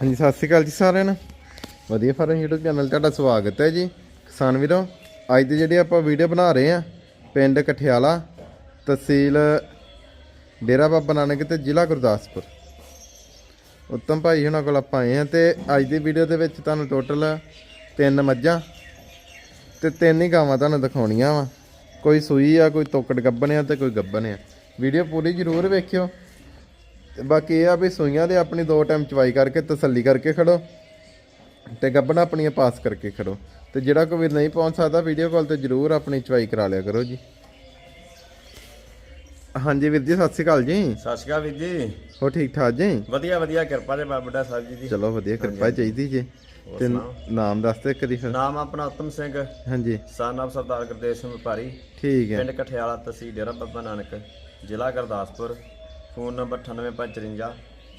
ਹਾਂਜੀ, ਸਤਿ ਸ਼੍ਰੀ ਅਕਾਲ ਜੀ ਸਾਰਿਆਂ ਨੂੰ। ਵਧੀਆ ਫਾਰਮ YouTube ਚੈਨਲ ਤੁਹਾਡਾ ਸਵਾਗਤ ਹੈ ਜੀ। ਕਿਸਾਨ ਵੀਰੋ, ਅੱਜ ਦੀ ਜਿਹੜੀ ਆਪਾਂ ਵੀਡੀਓ ਬਣਾ ਰਹੇ ਆ ਪਿੰਡ ਕਠਿਆਲਾ, ਤਹਿਸੀਲ ਡੇਰਾ ਬਾਬਾ ਨਾਨਕ ਤੇ ਜ਼ਿਲ੍ਹਾ ਗੁਰਦਾਸਪੁਰ। ਉੱਤਮ ਭਾਈ ਹੁਣਾਂ ਕੋਲ ਆਪਾਂ ਆਏ ਆ ਤੇ ਅੱਜ ਦੀ ਵੀਡੀਓ ਦੇ ਵਿੱਚ ਤੁਹਾਨੂੰ ਟੋਟਲ ਤਿੰਨ ਮੱਝਾਂ ਤੇ ਤਿੰਨ ਹੀ ਗਾਵਾਂ ਤੁਹਾਨੂੰ ਦਿਖਾਉਣੀਆਂ ਵਾ। ਕੋਈ ਸੂਈ ਆ, ਕੋਈ ਤੋਕੜ ਗੱਬਣ ਆ ਤੇ ਕੋਈ ਗੱਬਣ ਆ ਵੀਡੀਓ ਪੂਰੀ ਜ਼ਰੂਰ ਵੇਖਿਓ। ਤੇ ਬਾਕੀ ਇਹ ਆ ਵੀ ਸੂਈਆਂ ਦੇ ਆਪਣੀ ਦੋ ਟਾਈਮ ਚਵਾਈ ਕਰਕੇ ਤਸੱਲੀ ਕਰਕੇ ਖੜੋ ਤੇ ਗੱਬਣਾ ਆਪਣੀਆਂ ਪਾਸ ਕਰਕੇ ਖੜੋ। ਤੇ ਜਿਹੜਾ ਕੋਈ ਨਹੀਂ ਪਹੁੰਚ ਸਕਦਾ ਵੀਡੀਓ ਕਾਲ ਤੇ ਜਰੂਰ ਆਪਣੀ ਚਵਾਈ ਕਰਾ ਲਿਆ ਕਰੋ ਜੀ। ਹਾਂਜੀ ਵੀਰ ਜੀ ਸਤਿ ਸ਼੍ਰੀ ਅਕਾਲ ਜੀ। ਸਤਿ ਸ਼੍ਰੀ ਅਕਾਲ ਵੀਰ ਜੀ। ਹੋ ਠੀਕ ਠਾਕ ਜੀ? ਵਧੀਆ ਵਧੀਆ ਕਿਰਪਾ ਦੇ ਬਾਬਾ ਬੁੱਢਾ ਸਾਹਿਬ ਜੀ ਦੀ। ਚਲੋ ਵਧੀਆ ਕਿਰਪਾ ਚਾਹੀਦੀ ਜੀ। ਤੇ ਨਾਮ ਦੱਸ ਦੇ ਕਰੀ ਫਿਰ। ਨਾਮ ਆਪਣਾ ਉਤਮ ਸਿੰਘ। ਹਾਂਜੀ। ਸਨ ਆਫ ਸਰਦਾਰ ਗੁਰਦੇਵ ਸਿੰਘ ਵਪਾਰੀ। ਠੀਕ ਹੈ। ਪਿੰਡ ਕਠਿਆਲਾ ਤਹਿਸੀਲ ਡੇਰਾ ਬਾਬਾ ਨਾਨਕ ਜ਼ਿਲ੍ਹਾ ਗੁਰਦਾਸਪੁਰ। ਫੋਨ ਨੰਬਰ 9855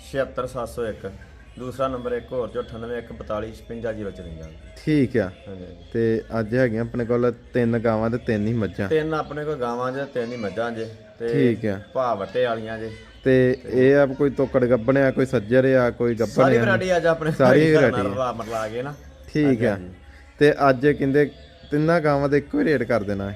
76701 ਦੂਸਰਾ ਨੰਬਰ ਇੱਕ ਹੋਰ ਜੋ 9814455054 ਠੀਕ ਆ। ਹਾਂਜੀ। ਤੇ ਅੱਜ ਹੈਗੀਆਂ ਆਪਣੇ ਕੋਲ ਤਿੰਨ ਗਾਵਾਂ ਤੇ ਤਿੰਨ ਹੀ ਮੱਝਾਂ। ਤਿੰਨ ਆਪਣੇ ਕੋਲ ਗਾਵਾਂ ਜੇ ਤਿੰਨ ਹੀ ਮੱਝਾਂ ਜੇ ਤੇ ਠੀਕ ਆ। ਭਾ ਵੱਟੇ ਵਾਲੀਆਂ ਜੇ। ਤੇ ਇਹ ਆ ਕੋਈ ਤੋਕੜ ਗੱਬਣਿਆ ਕੋਈ ਸੱਜਰ ਆ ਕੋਈ ਗੱਬਣ ਸਾਰੀ ਆ ਵੈਰਾਈਟੀ ਅੱਜ ਆਪਣੇ ਸਾਰੀ variety ਰਲਾ ਮਰਲਾ ਕੇ ਨਾ। ਠੀਕ ਆ। ਤੇ ਅੱਜ ਕਹਿੰਦੇ ਤਿੰਨਾਂ ਗਾਵਾਂ ਦਾ ਇੱਕੋ ਹੀ ਰੇਟ ਕਰ ਦੇਣਾ। ਹੈ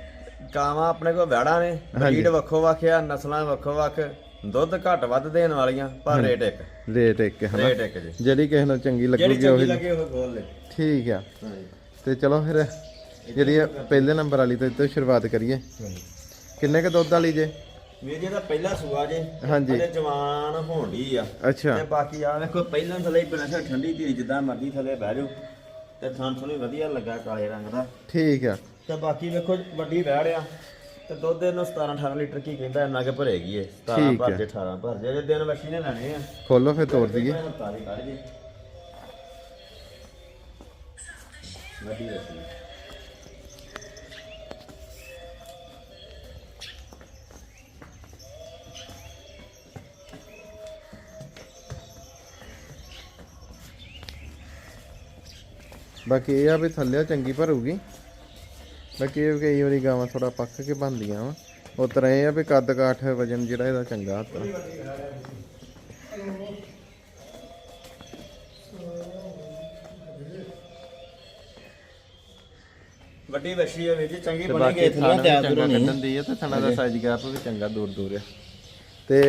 ਗਾਵਾਂ ਆਪਣੇ ਕੋਲ ਵੈੜਾਂ ਨੇ ਬਰੀਡ ਵੱਖੋ ਵੱਖ ਆ ਨਸਲਾਂ ਵੱਖੋ ਵੱਖ। ਦੁੱਧ ਘੱਟ ਵੱਧ ਦੇਣ ਵਾਲੀਆਂ ਪਰ ਰੇਟ ਇੱਕ। ਰੇਟ ਇੱਕ ਹੈ ਹਨਾ ਰੇਟ ਇੱਕ ਜੀ। ਜਿਹੜੀ ਕਿਸੇ ਨੂੰ ਚੰਗੀ ਜਿਹੜੀ ਲੱਗੂਗੀ ਚੰਗੀ ਉਹੀ ਲੱਗੇ ਉਹ ਬੋਲ ਲੈ। ਠੀਕ ਆ। ਹਾਂਜੀ। ਤੇ ਚਲੋ ਫਿਰ ਜਿਹੜੀ ਇਹ ਪਹਿਲੇ ਨੰਬਰ ਵਾਲੀ ਤੋਂ ਇੱਥੋਂ ਸ਼ੁਰੂਆਤ ਕਰੀਏ। ਕਿੰਨੇ ਕ ਦੁੱਧ ਵਾਲੀ ਜੇ? ਵੀਰ ਜੀ ਦਾ ਪਹਿਲਾ ਸੂਆ ਜੇ। ਹਾਂਜੀ। ਹਲੇ ਜਵਾਨ ਹੋਣੀ ਆ। ਅੱਛਾ। ਤੇ ਬਾਕੀ ਆ ਵੇਖੋ ਪਹਿਲਾਂ ਥਲੇ ਹੀ ਬਿਨਾਂ ਠੰਡੀ ਧੀਰੀ ਜਿੱਦਾਂ ਮਰਜ਼ੀ ਥਲੇ ਬਹਿ ਜਾਓ। ਤੇ ਥਾਂ ਥੋੜੀ ਵਧੀਆ ਲੱਗਾ ਕਾਲੇ ਰੰਗ ਦਾ। ਠੀਕ ਆ। ਤੇ ਬਾਕੀ ਵੇਖੋ ਵੱਡੀ ਵੈੜ ਆ। ਤੇ ਦੁੱਧ ਇਹਨੂੰ 17 18 ਲੀਟਰ ਕੀ ਕਹਿੰਦਾ ਇੰਨਾ ਕਿ ਭਰੇਗੀ ਇਹ 17 ਠੀਕ ਭਰ ਹੈ। ਜੇ 18 ਭਰ ਜੇ ਜੇ ਦਿਨ ਵਸ਼ੀ ਨੇ ਲੈਣੇ ਆ। ਖੋਲੋ ਫਿਰ ਤੋੜ ਦਈਏ। ਤਾਰੀ ਕੱਢ ਜੇ। ਵੱਡੀ ਵਸ਼ੀ ਬਾਕੀ ਇਹ ਆ ਵੀ ਥੱਲੇ ਚੰਗੀ ਭਰੂਗੀ। ਬਾਕੀ ਇਹ ਵੀ ਕਈ ਵਾਰੀ ਗਾਵਾਂ ਥੋੜਾ ਪੱਕ ਕੇ ਬਣਦੀਆਂ ਵਾ। ਉਹ ਤਰ੍ਹਾਂ ਇਹ ਆ ਵੀ ਕੱਦ ਕਾਠ ਵਜਨ ਜਿਹੜਾ ਇਹਦਾ ਚੰਗਾ ਹੁੰਦਾ ਵੱਡੀ ਵਸ਼ੀ ਆ ਵੀਰ ਜੀ ਚੰਗੀ ਬਣੀ ਗਈ ਥਾਣਾ ਤਿਆਰ ਕੱਢਣ ਦੀ ਹੈ ਤੇ ਥਣਾ ਦਾ ਸਾਈਜ਼ ਗੈਪ ਵੀ ਚੰਗਾ ਦੂਰ ਦੂਰ ਆ। ਤੇ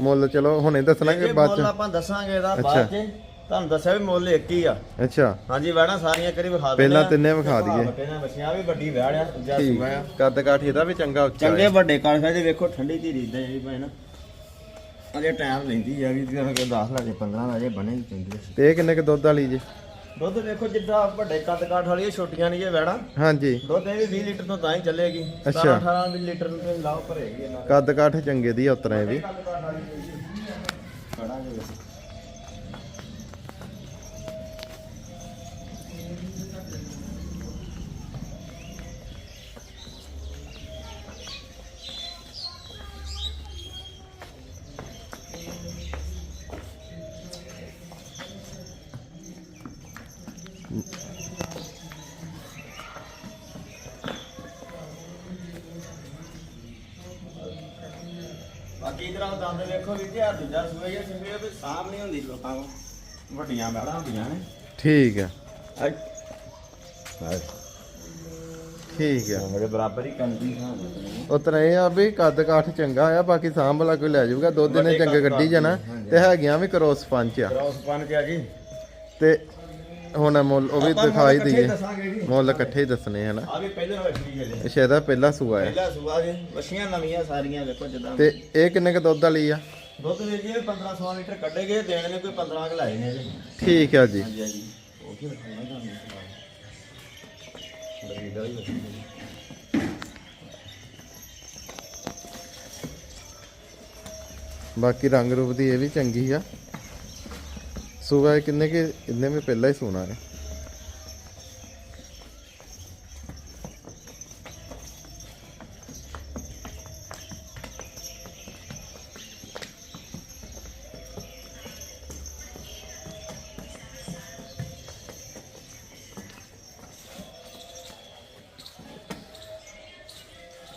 ਮੁੱਲ ਚਲੋ ਹੁਣੇ ਦੱਸਣਾਗੇ ਇਹ ਬਾਅਦ ਮੁੱਲ ਚ ਆਪਾਂ ਦੱਸਾਂਗੇ ਇਹਦਾ ਬਾਅਦ ਚ। ਤੁਹਾਨੂੰ ਦੱਸਿਆ ਵੀ ਮੁੱਲ ਇੱਕ ਹੀ ਆ। ਅੱਛਾ। ਹਾਂਜੀ ਵੈਣਾ ਸਾਰੀਆਂ ਕਰੀ ਵਿਖਾ ਦਿੰਦੇ ਪਹਿਲਾਂ। ਤਿੰਨੇ ਵਿਖਾ ਦਈਏ। ਪਹਿਲਾਂ ਵਸ਼ੀਆਂ ਵੀ ਵੱਡੀ ਵੈੜ ਆ ਜਾਂ ਠੀਕ ਸੂਆ ਆ। ਕੱਦ ਕਾਠ ਇਹਦਾ ਵੀ ਚੰਗਾ ਉੱਚਾ ਚੰਗੇ ਹੈ ਵੱਡੇ ਕਾਲਖਾਂ ਦੇ ਵੇਖੋ ਠੰਡੀ ਧੀਰੀ ਇਦਾਂ ਜਿਹੜੀ ਭੈਣ। ਅਜੇ ਟਾਈਮ ਲੈਂਦੀ ਆ ਵੀ ਜੇ 10 ਲੱਗੇ 15 ਲੱਗੇ ਬਣੇਗੀ ਚੰਗੀ। ਤੇ ਇਹ ਕਿੰਨੇ ਕ ਦੁੱਧ ਵਾਲੀ ਜੀ? ਦੁੱਧ ਵੇਖੋ ਜਿੱਦਾਂ ਵੱਡੇ ਕੱਦ ਕਾਠ ਵਾਲੀ ਛੋਟੀਆਂ ਨਹੀਂ ਇਹ ਵੈਣਾ ਹਾਂਜੀ। ਦੁੱਧ ਇਹ ਵੀ 20 ਲੀਟਰ ਤੋਂ ਤਾਂ ਹੀ ਚੱਲੇਗੀ। 17 ਅੱਛਾ। 18 ਲੀਟਰ ਤੋਂ ਲਾਓ ਭਰੇਗੀ ਇਹਨਾਂ ਕੱਦ ਕਾਠ ਚੰਗੇ ਦੀ ਉਤਰਾ ਇਹ ਵੀ। ਬਾਕੀ ਇਧਰ ਆ ਦੰਦ ਵੇਖੋ ਵੀ ਜੀ ਆ ਦੂਜਾ ਸੂਆ ਜਾਂ ਸਿੰਗੇ ਵੀ ਸਾਹਮ ਨਹੀਂ ਹੁੰਦੀ ਲੋਕਾਂ ਕੋਲ। ਵੱਡੀਆਂ ਬੈੜਾਂ ਹੁੰਦੀਆਂ ਨੇ। ਠੀਕ ਆ। ਠੀਕ ਆ। ਮੇਰੇ ਬਰਾਬਰ ਹੀ ਕੰਦੀ ਹਾਂ ਉਤਰਾ ਇਹ ਆ ਵੀ ਕੱਦ ਕਾਠ ਚੰਗਾ ਆ ਬਾਕੀ ਸਾਂਭ ਵਾਲਾ ਕੋਈ ਲੈ ਜਾਊਗਾ ਦੁੱਧ ਨੇ ਚੰਗੇ ਗੱਡੀ ਜਾਣਾ ਤੇ ਹੈਗੀਆਂ ਵੀ ਕਰੋਸ ਪੰਚ ਆ। ਕ੍ਰੋਸ ਬਣ ਗਿਆ ਜੀ। ਤੇ ਹੁਣ ਮੁੱਲ ਉਹ ਵੀ ਆਪਾਂ ਦਿਖਾਈ ਇਕੱਠੇ ਦਈਏ। ਦੱਸਾਂਗੇ ਜੀ। ਮੁੱਲ ਇਕੱਠੇ ਹੀ ਦੱਸਣੇ ਹਨਾ ਆ ਵੀ ਪਹਿਲਾਂ ਵੱਡੀ ਜਿਹੜੇ ਅੱਛਾ ਇਹਦਾ ਪਹਿਲਾ ਸੂਆ ਹੈ। ਪਹਿਲਾ ਸੂਆ ਜੀ ਵਸ਼ੀਆਂ ਨਵੀਆਂ ਸਾਰੀਆਂ ਵੇਖੋ ਜਿੱਦਾਂ। ਤੇ ਇਹ ਕਿੰਨੇ ਕ ਦੁੱਧ ਵਾਲੀ ਆ? ਦੁੱਧ ਦੇ ਜੀ 1500 ਲੀਟਰ ਕੱਢੇਗੇ ਦੇਣ ਨੇ ਕੋਈ 15 ਕ ਲਾਏ ਨੇ ਜੀ। ਠੀਕ ਆ ਜੀ। ਹਾਂਜੀ ਹਾਂਜੀ। ਉਹ ਕੀ ਰੱਖਣਾ ਤੁਹਾਨੂੰ ਬੜੀ ਗਲੀ ਵਸ਼ੀ ਬਾਕੀ ਰੰਗ ਰੂਪ ਦੀ ਇਹ ਵੀ ਚੰਗੀ ਆ। ਸੂਆ ਇਹ ਕਿੰਨੇ ਕੇ ਇੰਨੇ ਵੀ ਪਹਿਲਾਂ ਹੀ ਸੋਨਾ ਹੈ।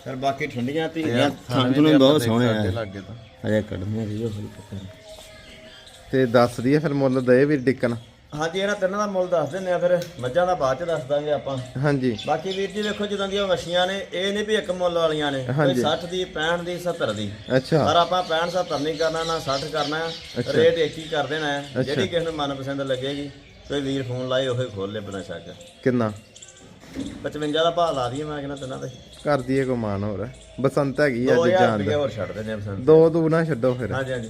ਫਿਰ ਬਾਕੀ ਠੰਡੀਆਂ ਧੀਆਂ ਥਾਂ ਨੂੰ ਬਹੁਤ ਸੋਹਣੇ ਆ। ਲੱਗੇ ਤਾਂ। ਅਜੇ ਕੱਢਨੇ ਜੀ ਉਹ ਪਤਾ ਤੇ ਦੱਸ ਦਈਏ ਫਿਰ ਮੁੱਲ ਦੇ ਵੀਰ ਡਿੱਕਣ। ਹਾਂਜੀ ਇਹਨਾਂ ਤਿੰਨਾਂ ਦਾ ਮੁੱਲ ਦੱਸ ਦਿੰਦੇ ਆ ਫਿਰ ਮੱਝਾਂ ਦਾ ਬਾਅਦ ਚ ਦੱਸ ਦਾਂਗੇ ਆਪਾਂ। ਹਾਂਜੀ। ਬਾਕੀ ਵੀਰ ਜੀ ਵੇਖੋ ਜਦੋਂ ਦੀਆਂ ਵਛੀਆਂ ਨੇ ਇਹ ਨਹੀਂ ਵੀ ਇੱਕ ਮੁੱਲ ਵਾਲੀਆਂ ਨੇ ਕੋਈ 60 ਦੀ 65 ਦੀ 70 ਦੀ। ਅੱਛਾ। ਪਰ ਆਪਾਂ 65 70 ਨਹੀਂ ਕਰਨਾ ਨਾ 60 ਕਰਨਾ। ਰੇਟ ਇੱਕ ਹੀ ਕਰ ਦੇਣਾ ਜਿਹੜੀ ਕਿਸੇ ਨੂੰ ਮਨਪਸੰਦ ਲੱਗੇਗੀ ਕੋਈ ਵੀਰ ਫੋਨ ਲਾਏ ਉਹੀ ਖੋਲ ਲੈ ਬਣਾ ਸ਼ੱਕ। ਕਿੰਨਾ? 55 ਦਾ ਭਾਅ ਲਾ ਦਈਏ ਮੈਂ ਕਹਿੰਦਾ ਤਿੰਨਾਂ ਦੇ। ਕਰ ਦਈਏ ਕੋ ਮਾਨ ਹੋਰ। ਬਸੰਤ ਹੈਗੀ ਅੱਜ 2000 ਜਾਨ ਰੁਪਏ ਹੋਰ ਛੱਡ ਦਿੰਦੇ ਆ ਪਸੰਦ ਦੋ ਦੂ ਨਾ ਛੱਡੋ ਫਿਰ। ਹਾਂਜੀ ਹਾਂਜੀ।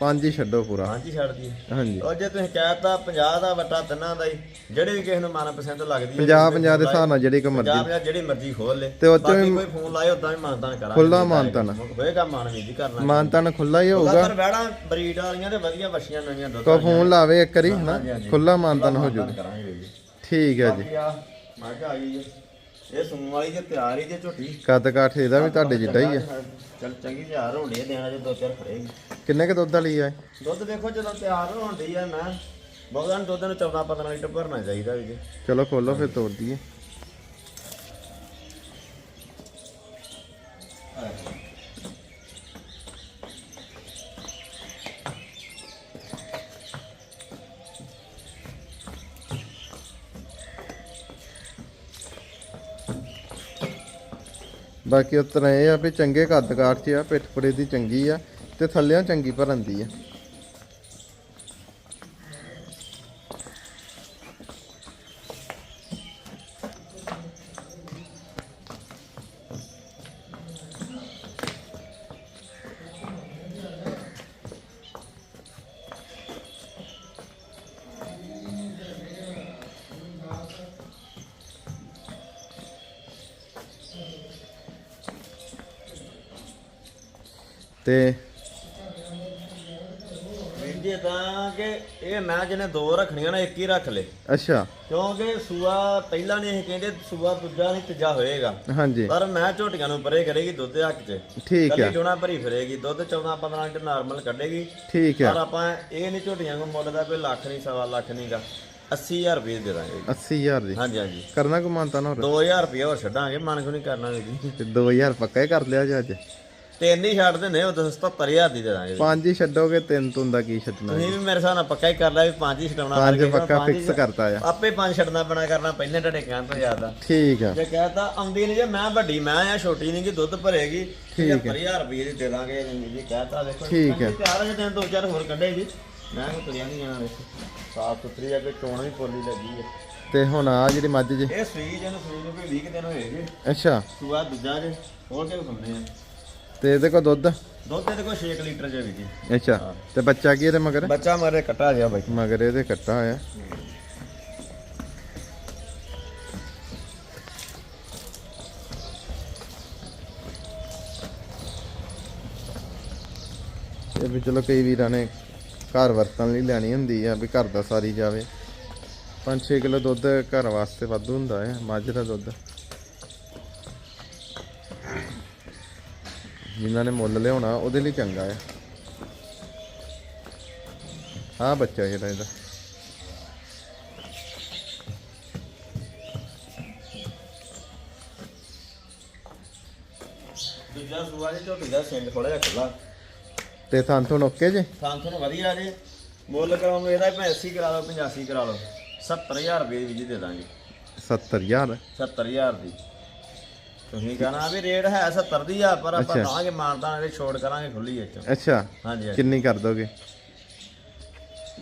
ਪੰਜ ਹੀ ਛੱਡੋ ਪੂਰਾ ਹਾਂਜੀ ਛੱਡ ਦਈਏ ਹਾਂਜੀ ਉਹ ਜੇ ਤੁਸੀਂ ਕਹਿਤਾ 50 ਦਾ ਵਟਾ ਤਿੰਨਾਂ ਦਾ ਹੀ ਜਿਹੜੇ ਵੀ ਕਿਸੇ ਨੂੰ ਮਨਪਸੰਦ ਲੱਗਦੀ ਹੈ 50 50 ਦੇ ਹਿਸਾਬ ਨਾਲ ਜਿਹੜੀ ਕੋ ਮਰਜ਼ੀ 50 50 ਜਿਹੜੀ ਮਰਜ਼ੀ ਖੋਲ ਲੈ ਤੇ ਬਾਕੀ ਕੋਈ ਫੋਨ ਲਾਏ ਉਦਾਂ ਵੀ ਮਾਨਤਾਨ ਕਰਾਂਗੇ ਖੁੱਲਾ ਮਾਨਤਾਨ। ਹੋਏਗਾ ਮਾਨ ਵੀ ਜੀ ਕਰਨਾ ਮਾਨਤਨ ਖੁੱਲਾ ਹੀ ਹੋਊਗਾ ਪਰ ਵੜਾ ਬਰੀਡ ਵਾਲੀਆਂ ਤੇ ਵਧੀਆ ਬੱਛੀਆਂ ਨਵੀਆਂ ਦੁੱਧ ਕੋ ਫੋਨ ਲਾਵੇ ਇੱਕ ਵਾਰੀ ਹਨਾ। ਖੁੱਲਾ ਮਾਨਤਨ ਹੋ ਮਾਨਤਾਨ ਜੂਗਾ ਕਰਾਂਗੇ ਜੀ ਠੀਕ ਹੈ ਜੀ ਮੈਂ ਕਿਹਾ ਆ ਗਈ ਜੀ ਇਹ ਸੂਣ ਵਾਲੀ ਜੇ ਤਿਆਰ ਹੀ ਜੇ ਝੋਟੀ। ਕੱਦ ਕਾਠ ਇਹਦਾ ਵੀ ਤੁਹਾਡੇ ਜਿੱਡਾ ਹੀ ਹੈ ਚਲ ਚੰਗੀ ਤਿਆਰ ਹੋਣੀ ਹੈ ਦੇਣਾ ਜੇ ਦੋ ਚਾਰ ਖੜੇਗੀ ਕਿੰਨੇ ਕ ਦੁੱਧ ਵਾਲੀ ਹੈ ਦੁੱਧ ਵੇਖੋ ਜਦੋਂ ਤਿਆਰ ਹੋਣੀ ਹੈ ਮੈਂ ਬਹੁਤਾਂ ਦੁੱਧ ਨੂੰ 14 15 ਲੀਟਰ ਭਰਨਾ ਚਾਹੀਦਾ ਵੀ ਜੀ। ਚਲੋ ਖੋਲੋ ਫਿਰ ਤੋੜ ਦਈਏ ਬਾਕੀ ਉਸ ਤਰ੍ਹਾਂ ਇਹ ਆ ਵੀ ਚੰਗੇ ਕੱਦ ਕਾਠ 'ਚ ਆ ਪਿੱਠ ਪੁੜੇ ਦੀ ਚੰਗੀ ਆ ਤੇ ਥੱਲਿਆਂ ਚੰਗੀ ਭਰਨ ਦੀ ਆ। ਤੇ ਵੀਰ ਜੀ ਤਾਂ ਕਿ ਇਹ ਮੈਂ ਜਿਹਨੇ ਦੋ ਰੱਖਣੀਆਂ ਨਾ ਇੱਕ ਹੀ ਰੱਖ ਲੇ। ਅੱਛਾ। ਕਿਉਂਕਿ ਸੂਆ ਪਹਿਲਾਂ ਨਹੀਂ ਇਹ ਕਹਿੰਦੇ ਸੂਆ ਦੂਜਾ ਨਹੀਂ ਤੀਜਾ ਹੋਏਗਾ। ਹਾਂਜੀ। ਪਰ ਮੈਂ ਝੋਟੀਆਂ ਨੂੰ ਪਰੇ ਕਰੇਗੀ ਦੁੱਧ ਦੇ ਹੱਕ 'ਚ। ਠੀਕ ਕੱਲੀ ਆ ਜੋਣਾ ਭਰੀ ਫਿਰੇਗੀ ਦੁੱਧ 14 15 ਲੀਟਰ ਨਾਰਮਲ ਕੱਢੇਗੀ। ਠੀਕ ਪਰ ਆ ਆਪਾਂ ਇਹ ਨਹੀਂ ਝੋਟੀਆਂ ਕੋ ਮੁੱਲ ਦਾ ਕੋਈ ਲੱਖ ਨਹੀਂ ਸਵਾ ਲੱਖ ਨਹੀਂਗਾ 80000 ਰੁਪਏ ਦੇ ਦਾਂਗੇ। 80000 ਦੀ। ਹਾਂਜੀ ਹਾਂਜੀ। ਕਰਨਾ ਕੋ ਮਾਨਤਾ ਨਾ ਹੋਰ। 2000 ਰੁਪਏ ਹੋਰ ਛੱਡਾਂਗੇ ਮਨ ਕੋ ਨਹੀਂ ਕਰਨਾ ਜੀ। ਤੇ 2000 ਪੱਕਾ ਹੀ ਕਰ ਲਿਆ ਜੀ ਅੱਜ। ਤਿੰਨ ਹੀ ਛੱਡ ਦਿੰਦੇ ਉਹ 77000 ਦੀ ਦੇ ਦਾਂਗੇ ਪੰਜ ਹੀ ਛੱਡੋਗੇ ਤਿੰਨ ਤੋਂ ਦਾ ਕੀ ਛੱਡਣਾ ਤੁਸੀਂ ਵੀ ਮੇਰੇ ਹਿਸਾਬ ਨਾਲ ਪੱਕਾ ਹੀ ਕਰ ਲਿਆ ਵੀ ਪੰਜ ਹੀ ਛਡਾਉਣਾ ਪੰਜ ਪੱਕਾ ਫਿਕਸ ਕਰਤਾ ਆ। ਆਪੇ ਪੰਜ ਛੱਡਣਾ ਪੈਣਾ ਕਰਨਾ ਪਹਿਲੇ ਤੁਹਾਡੇ ਕਹਿਣ ਤੋਂ ਜ਼ਿਆਦਾ। ਠੀਕ ਆ। ਜੇ ਕਹਤਾ ਆਉਂਦੀ ਨਹੀਂ ਜੇ ਮੈਂ ਵੱਡੀ ਮੈਂ ਆ ਛੋਟੀ ਨਹੀਂ ਕਿ ਦੁੱਧ ਭਰੇਗੀ ਠੀਕ ਹੈ। 70000 ਰੁਪਏ ਦੀ ਦੇ ਦਾਂਗੇ ਜੀ ਕਹਤਾ ਦੇਖੋ ਠੀਕ ਹੈ। ਤਿਆਰ ਹੈ ਦਿਨ ਦੋ ਚਾਰ ਹੋਰ ਕੱਢੇਗੀ ਮੈਂ ਕੋ ਤੁਰਿਆ ਨਹੀਂ ਜਾਣਾ ਦੇਖੋ। ਸਾਫ਼ ਸੁਥਰੀ ਆ ਕੋਈ ਚੋਣ ਵੀ ਪੋਲੀ ਲੱਗੀ ਹੈ ਤੇ ਹੁਣ ਆ ਜਿਹੜੀ ਮੱਝ ਜੀ। ਇਹ ਸੂਈ ਜਨ ਸੂਈ ਨੂੰ ਕੋਈ 20 ਦਿਨ ਹੋਏਗੇ ਅੱਛਾ। ਸੂਆ ਦੂਜਾ ਜੇ ਹੋਰ ਕੇ ਹੁੰਦੇ ਆ? ਤੇ ਇਹਦੇ ਕੋ ਦੁੱਧ? ਦੁੱਧ ਦੇ ਕੋਈ 6 ਲੀਟਰ ਜੇ ਵੀ ਜੀ। ਅੱਛਾ ਤੇ ਬੱਚਾ ਕੀ ਇਹਦੇ ਮਗਰ? ਬੱਚਾ ਮਾਰੇ ਕੱਟਾ ਜਿਆ ਬਾਈ। ਮਗਰ ਇਹਦੇ ਕੱਟਾ ਹੋਇਆ। ਇਹ ਵੀ ਚਲੋ ਕਈ ਵੀਰਾਂ ਨੇ ਘਰ ਵਰਤਣ ਲਈ ਲੈਣੀ ਹੁੰਦੀ ਆ ਵੀ ਘਰ ਦਾ ਸਾਰੀ ਜਾਵੇ। 5-6 ਕਿਲੋ ਦੁੱਧ ਘਰ ਵਾਸਤੇ ਵਾਧੂ ਹੁੰਦਾ ਹੈ ਮੱਝ ਦਾ ਦੁੱਧ। ਜਿਨ੍ਹਾਂ ਨੇ ਮੁੱਲ ਲਿਆਉਣਾ ਉਹਦੇ ਲਈ ਚੰਗਾ ਹੈ। ਆ ਬੱਚਾ ਜਿਹੜਾ ਇਹਦਾ। ਦੂਜਾ ਸੂਆ ਜੇ ਝੋਟੀ ਦਾ ਸਿੰਗ ਥੋੜਾ ਜਿਹਾ ਖੁੱਲਾ ਤੇ ਥਾਂ ਤੋਂ ਓਕੇ ਜੇ? ਥਾਂ ਤੁਹਾਨੂੰ ਵਧੀਆ ਜੇ। ਮੁੱਲ ਕਰਾਉਂਗੇ ਇਹਦਾ ਭਾਵੇਂ 80 ਕਰਾ ਲਓ 85 ਕਰਾ ਲਓ। 70000 ਰੁਪਏ ਦੀ ਵੀ ਦੇ ਦਾਂਗੇ। 70000 70000 ਦੀ। ਤੁਸੀਂ ਕਹਣਾ ਵੀ ਰੇਟ ਹੈ 70 ਦੀ ਆ ਪਰ ਆਪਾਂ ਅੱਛਾ। ਦਾਂਗੇ ਮਾਨਦਾਨ ਇਹਦੇ ਛੋੜ ਕਰਾਂਗੇ ਖੁੱਲੀ ਵਿੱਚ ਅੱਛਾ ਹਾਂਜੀ ਹਾਂਜੀ। ਕਿੰਨੀ ਕਰ ਦੋਗੇ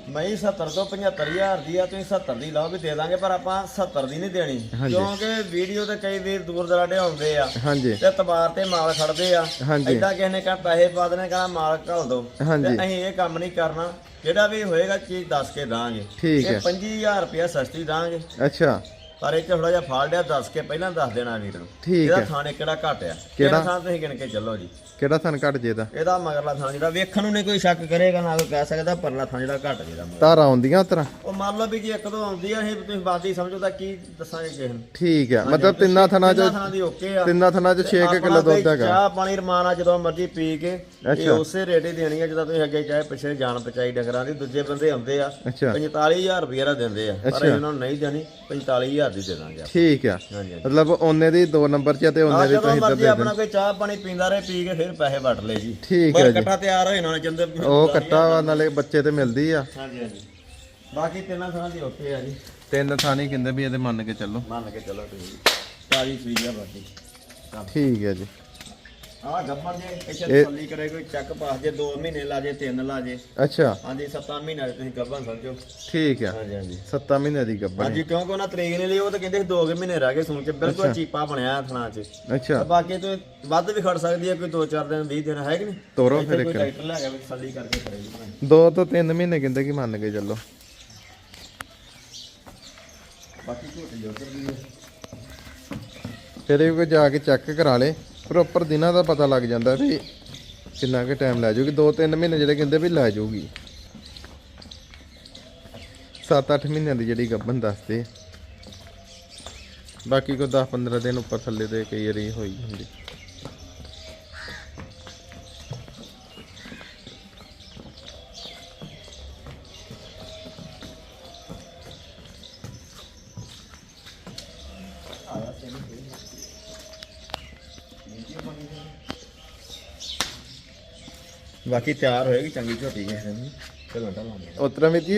ਮੈਂ 70 ਤੋਂ 75000 ਦੀ ਆ ਤੁਸੀਂ 70 ਦੀ ਲਾਓ ਵੀ ਦੇ ਦਾਂਗੇ ਪਰ ਆਪਾਂ 70 ਦੀ ਨਹੀਂ ਦੇਣੀ ਹਾਂਜੀ। ਕਿਉਂਕਿ ਵੀਡੀਓ ਤੇ ਕਈ ਵੀਰ ਦੂਰ ਦਰਾਡੇ ਆਉਂਦੇ ਆ ਹਾਂਜੀ ਤੇ ਤਬਾਰ ਤੇ ਮਾਲ ਖੜਦੇ ਆ ਹਾਂਜੀ। ਏਦਾਂ ਕਿਸੇ ਨੇ ਕਹਾ ਪੈਸੇ ਪਾ ਦੇਣੇ ਕਹਾ ਮਾਲ ਘੱਲ ਦੋ ਹਾਂਜੀ। ਅਸੀਂ ਇਹ ਕੰਮ ਨਹੀਂ ਕਰਨਾ ਜਿਹੜਾ ਵੀ ਹੋਏਗਾ ਚੀਜ਼ ਦੱਸ ਕੇ ਦਾਂਗੇ ਠੀਕ ਹੈ। ਇਹ 25000 ਰੁਪਇਆ ਸਸਤੀ ਦਾਂਗੇ ਅੱਛਾ ਪਰ ਇਹ ਥੋੜਾ ਜਿਹਾ ਫਾਲਟਿਆ ਦੱਸ ਕੇ ਪਹਿਲਾਂ ਦੱਸ ਦੇਣਾ ਵੀਰ ਨੂੰ। ਠੀਕ ਇਹਦਾ ਹੈ। ਥਾਣੇ ਕਿਹੜਾ ਘਟ ਆ? ਕਿਹੜਾ? ਥਾਂ ਤੁਸੀਂ ਗਿਣ ਕੇ ਚੱਲੋ ਜੀ। ਕਿਹੜਾ ਥਣ ਘਟ ਜੇ ਦਾ ਇਹਦਾ ਮਗਰਲਾ ਥਾਂ ਜਿਹੜਾ ਵੇਖਣ ਨੂੰ ਨਹੀਂ ਕੋਈ ਸ਼ੱਕ ਕਰੇਗਾ ਨਾ ਕੋਈ ਕਹਿ ਸਕਦਾ ਪਰਲਾ ਥਾਂ ਜਿਹੜਾ ਘਟ ਜਿਹੜਾ ਮਗਰ ਧਾਰਾਂ ਆਉਂਦੀਆਂ ਉਤਰਾ ਉਹ ਮੰਨ ਲਓ ਵੀ ਜੇ ਇੱਕ ਦੋ ਆਉਂਦੀ ਆ ਇਹ ਤੁਸੀਂ ਬਾਦੀ ਸਮਝੋ ਤਾਂ ਕੀ ਦੱਸਾਂਗੇ ਕਿਸੇ ਨੂੰ। ਠੀਕ ਆ। ਮਤਲਬ ਤਿੰਨਾਂ ਥਣਾਂ ਤਿੰਨਾਂ ਚ ਥਾਂ ਦੀ ਓਕੇ ਆ। ਤਿੰਨਾਂ ਥਣਾਂ ਚ 6 ਆਪਣਾ ਕਿਲੋ ਦੁੱਧ ਹੈਗਾ। ਚਾਹ ਪਾਣੀ ਰਮਾਨਾ ਜਦੋਂ ਮਰਜ਼ੀ ਪੀ ਕੇ ਇਹ ਅੱਛਾ। ਉਸੇ ਰੇਟ ਹੀ ਦੇਣੀ ਆ ਜਦੋਂ ਤੁਸੀਂ ਅੱਗੇ ਚਾਹੇ ਪਿੱਛੇ ਜਾਣ ਪਚਾਈ ਡੰਗਰਾਂ ਦੀ ਦੂਜੇ ਬੰਦੇ ਆਉਂਦੇ ਆ ਅੱਛਾ। 45000 ਰੁਪਏ ਦਾ ਦਿੰਦੇ ਆ ਪਰ। ਇਹਨਾਂ ਨੂੰ ਨਹੀਂ ਦੇਣੀ 45000 ਦੀ ਦੇ ਦਾਂਗੇ ਆਪਾਂ। ਠੀਕ ਆ। ਹਾਂਜੀ ਹਾਂਜੀ। ਮਤਲਬ ਉਹਨੇ ਦੀ 2 ਨੰਬਰ 'ਚ ਆ ਤੇ ਆ ਉਹਨੇ ਦੀ ਜਦੋਂ ਤੁਸੀਂ ਇੱਧਰ ਮਰਜ਼ੀ ਦੇ ਆਪਣਾ ਕੋਈ ਚਾਹ ਪਾਣੀ ਪੀਂਦਾ ਰਹੇ ਪੀ ਕੇ ਫਿਰ ਪੈਸੇ ਵਟ ਲਏ ਜੀ। ਠੀਕ ਪਰ ਹੈ ਜੀ। ਇਕੱਠਾ ਤਿਆਰ ਹੋਏ ਨਾਲ ਚੰਦੇ ਉਹ ਕੱਟਾ ਵਾ ਨਾਲੇ ਬੱਚੇ ਤੇ ਮਿਲਦੀ ਆ। ਹਾਂਜੀ ਹਾਂਜੀ। ਬਾਕੀ ਤਿੰਨਾਂ ਥਾਂ ਦੀ ਓਕੇ ਆ ਜੀ। ਤਿੰਨ ਥਾਣੀ ਕਹਿੰਦੇ ਵੀ ਇਹਦੇ ਮੰਨ ਕੇ ਚੱਲੋ। ਮੰਨ ਕੇ ਚਲੋ ਤੁਸੀਂ। ਆ ਬਾਕੀ। ਠੀਕ ਹੈ ਜੀ। ਆ ਗੱਬਰ ਜੇ ਇੱਥੇ ਥੱਲੀ ਕਰੇ ਕੋਈ ਚੱਕ ਪਾਸ ਜੇ 2 ਮਹੀਨੇ ਲਾ ਜੇ 3 ਲਾ ਜੇ। ਅੱਛਾ। ਹਾਂਜੀ 7 ਮਹੀਨੇ ਦੇ ਤੁਸੀਂ ਗੱਬਰ ਸਮਝੋ। ਠੀਕ ਆ। ਹਾਂਜੀ ਹਾਂਜੀ। 7 ਮਹੀਨੇ ਦੀ ਗੱਬਰ ਹਾਂਜੀ ਕਿਉਂਕਿ ਉਹਨਾਂ ਤਰੀਕ ਨੇ ਲਈ ਉਹ ਤਾਂ ਕਹਿੰਦੇ ਸੀ 2 ਮਹੀਨੇ ਰਹਿ ਗਏ ਸੁਣ ਕੇ ਬਿਲਕੁਲ ਚੀਪਾ ਬਣਿਆ ਥਣਾ 'ਚ। ਅੱਛਾ। ਬਾਕੀ ਤੂੰ ਵੱਧ ਵੀ ਖੜ ਸਕਦੀ ਹੈ ਕੋਈ 2-4 ਦਿਨ 20 ਦਿਨ ਹੈ ਕਿ ਨਹੀਂ? ਤੋਰੋ ਇੱਥੇ ਫਿਰ ਕੋਈ ਇੱਕ ਟਰੈਕਟਰ ਲੈ ਗਿਆ ਵੀ ਤਸੱਲੀ ਕਰਕੇ ਕਰੇਗੀ ਭਾਵੇਂ। ਦੋ ਤੋਂ ਤਿੰਨ ਮਹੀਨੇ ਕਹਿੰਦੇ ਕਿ ਮੰਨ ਕੇ ਚੱਲੋ। ਬਾਕੀ ਝੋਟੀ ਉਧਰ ਵੀ ਹੈ। ਫਿਰ ਇਹ ਕੋਈ ਜਾ ਕੇ ਚੈੱਕ ਕਰਾ ਲੇ। ਪ੍ਰੋਪਰ ਦਿਨਾਂ ਦਾ ਪਤਾ ਲੱਗ ਜਾਂਦਾ ਵੀ ਕਿੰਨਾ ਕੁ ਟਾਈਮ ਲੈ ਜਾਊਗੀ। ਦੋ ਤਿੰਨ ਮਹੀਨੇ ਜਿਹੜੇ ਕਹਿੰਦੇ ਵੀ ਲੈ ਜਾਊਗੀ। 7-8 ਮਹੀਨਿਆਂ ਦੀ ਜਿਹੜੀ ਗੱਭਨ ਦੱਸਦੇ। ਬਾਕੀ ਕੋ 10-15 ਦਿਨ ਉੱਪਰ ਥੱਲੇ ਤੇ ਕਈ ਵਾਰੀ ਹੋਈ ਹੁੰਦੀ। ਬਾਕੀ ਤਿਆਰ ਹੋਏਗੀ ਚੰਗੀ ਝੋਟੀ ਕਿਸੇ ਦਿਨ ਚਲੋ ਘੰਟਾ ਲਾਉਂਦੇ ਉਤਰਾ ਵਿੱਚ ਜੀ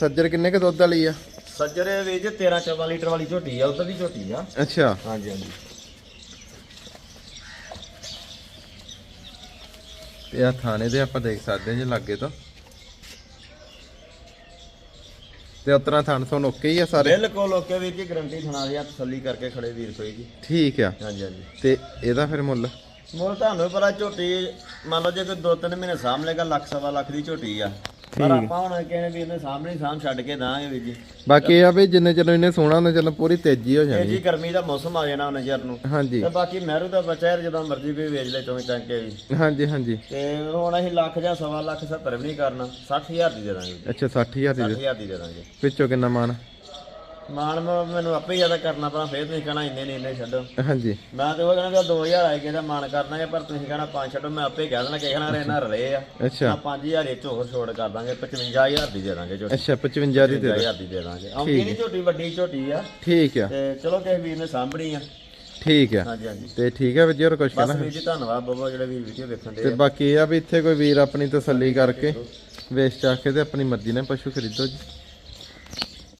ਸੱਜਰ ਕਿੰਨੇ ਕ ਦੁੱਧ ਵਾਲੀ ਆ? ਸੱਜਰੇ ਵਿੱਚ 13 14 ਲੀਟਰ ਵਾਲੀ ਝੋਟੀ ਆ ਉਧਰ ਦੀ ਝੋਟੀ ਆ। ਅੱਛਾ। ਹਾਂਜੀ ਹਾਂਜੀ। ਤੇ ਆ ਥਾਣੇ ਦੇ ਆਪਾਂ ਦੇਖ ਸਕਦੇ ਹਾਂ ਜੀ ਲਾਗੇ ਤੋਂ। ਤੇ ਉਤਰਾ ਥਣ ਤੋਂ ਓਕੇ ਹੀ ਆ ਸਾਰੇ? ਬਿਲਕੁਲ ਓਕੇ ਵੀਰ ਜੀ ਗਰੰਟੀ ਸੁਣਾ ਦਿਆ ਤਸੱਲੀ ਕਰਕੇ ਖੜੇ ਵੀਰ ਕੋਈ ਜੀ। ਠੀਕ ਆ। ਹਾਂਜੀ ਹਾਂਜੀ। ਤੇ ਇਹਦਾ ਫਿਰ ਮੁੱਲ? ਮੁੱਲ ਤੁਹਾਨੂੰ ਵੀ ਪਤਾ ਝੋਟੀ ਮੰਨ ਲਓ ਜੇ ਕੋਈ 2-3 ਮਹੀਨੇ ਸਾਂਭ ਲੇਗਾ ਲੱਖ ਸਵਾ ਲੱਖ ਦੀ ਝੋਟੀ ਆ। ਪਰ ਆਪਾਂ ਹੁਣ ਕਹਿੰਦੇ ਵੀਰ ਨੇ ਸਾਹਮਣੇ ਸਾਂਭ ਛੱਡ ਕੇ ਦਾਂਗੇ ਵੀਰ ਜੀ। ਬਾਕੀ ਇਹ ਆ ਵੀ ਜਿੰਨੇ ਚਿਰ ਇਹਨੇ ਸੋਹਣਾ ਉਹਨੇ ਚਿਰ ਪੂਰੀ ਤੇਜ਼ੀ ਹੋ ਇਹ ਜਾਣੀ। ਜੀ ਗਰਮੀ ਦਾ ਮੌਸਮ ਆ ਜਾਣਾ ਉਹਨੇ ਚਿਰ ਨੂੰ। ਹਾਂਜੀ। ਤੇ ਬਾਕੀ ਮਹਿਰੂ ਦਾ ਬੱਚਾ ਯਾਰ ਜਦੋਂ ਮਰਜ਼ੀ ਵੀ ਵੇਚ ਲੈ ਚੋਂ ਟੰਕੇ ਵੀ। ਹਾਂਜੀ ਹਾਂਜੀ। ਤੇ ਹੁਣ ਅਸੀਂ ਲੱਖ ਜਾਂ ਸਵਾ ਲੱਖ 70 ਵੀ ਨਹੀਂ ਕਰਨਾ 60000 ਦੀ ਦੇ ਦਾਂਗੇ। ਅੱਛਾ 60000 ਦੀ 60000 ਦੀ ਦੇ ਦਾਂਗੇ। ਵਿੱਚੋਂ ਕਿੰਨਾ ਮਾਨ ਮਾਨ ਮੈਨੂੰ ਆਪੇ ਹੀ ਜ਼ਿਆਦਾ ਕਰਨਾ ਪੈਣਾ ਫੇਰ ਤੁਸੀਂ ਕਹਿਣਾ ਇੰਨੇ ਨਹੀਂ ਇੰਨੇ ਛੱਡੋ। ਹਾਂਜੀ। ਮੈਂ ਤੇ ਉਹ ਕਹਿਣਾ ਕਿ 2000 ਆਏ ਕਿਹਦਾ ਮਾਨ ਕਰਨਾ ਹੈ ਪਰ ਤੁਸੀਂ ਕਹਿਣਾ ਪੰਜ ਛੱਡੋ ਮੈਂ ਆਪੇ ਕਹਿ ਦੇਣਾ ਕਿ ਕਹਿਣਾ ਰੇ ਨਾ ਰਲੇ ਆ। ਅੱਛਾ। ਆ 5000 ਇਹ ਹੋਰ ਛੋੜ ਕਰ ਦਾਂਗੇ 55000 ਦੀ ਦੇ ਦਾਂਗੇ ਝੋਟੀ। ਅੱਛਾ 55 ਦੀ ਦੇ 55000 ਦੀ। ਦੇ ਦਾਂਗੇ। ਆਉਂਦੀ ਨਹੀਂ ਝੋਟੀ ਵੱਡੀ ਝੋਟੀ ਆ। ਠੀਕ ਆ। ਤੇ ਚਲੋ ਕਿਸੇ ਵੀਰ ਨੇ ਸਾਂਭਣੀ ਆ। ਠੀਕ ਆ। ਹਾਂਜੀ ਹਾਂਜੀ। ਤੇ ਠੀਕ ਆ ਵੀਰ ਜੀ ਹੋਰ ਕੁਝ ਬਸ ਕਹਿਣਾ? ਵੀਰ ਜੀ ਧੰਨਵਾਦ ਬਾਬਾ ਜਿਹੜੇ ਵੀਰ ਵੀਡੀਓ ਵੇਖਣ ਦੇ ਤੇ ਬਾਕੀ ਇਹ ਆ ਵੀ ਇੱਥੇ ਕੋਈ ਵੀਰ ਆਪਣੀ ਤਸੱਲੀ ਕਰਕੇ ਵੇਚ ਚਾਖ ਕੇ ਤੇ ਆਪਣੀ ਮਰਜ਼ੀ ਨਾਲ ਪਸ਼ੂ ਖਰੀਦੋ ਜੀ।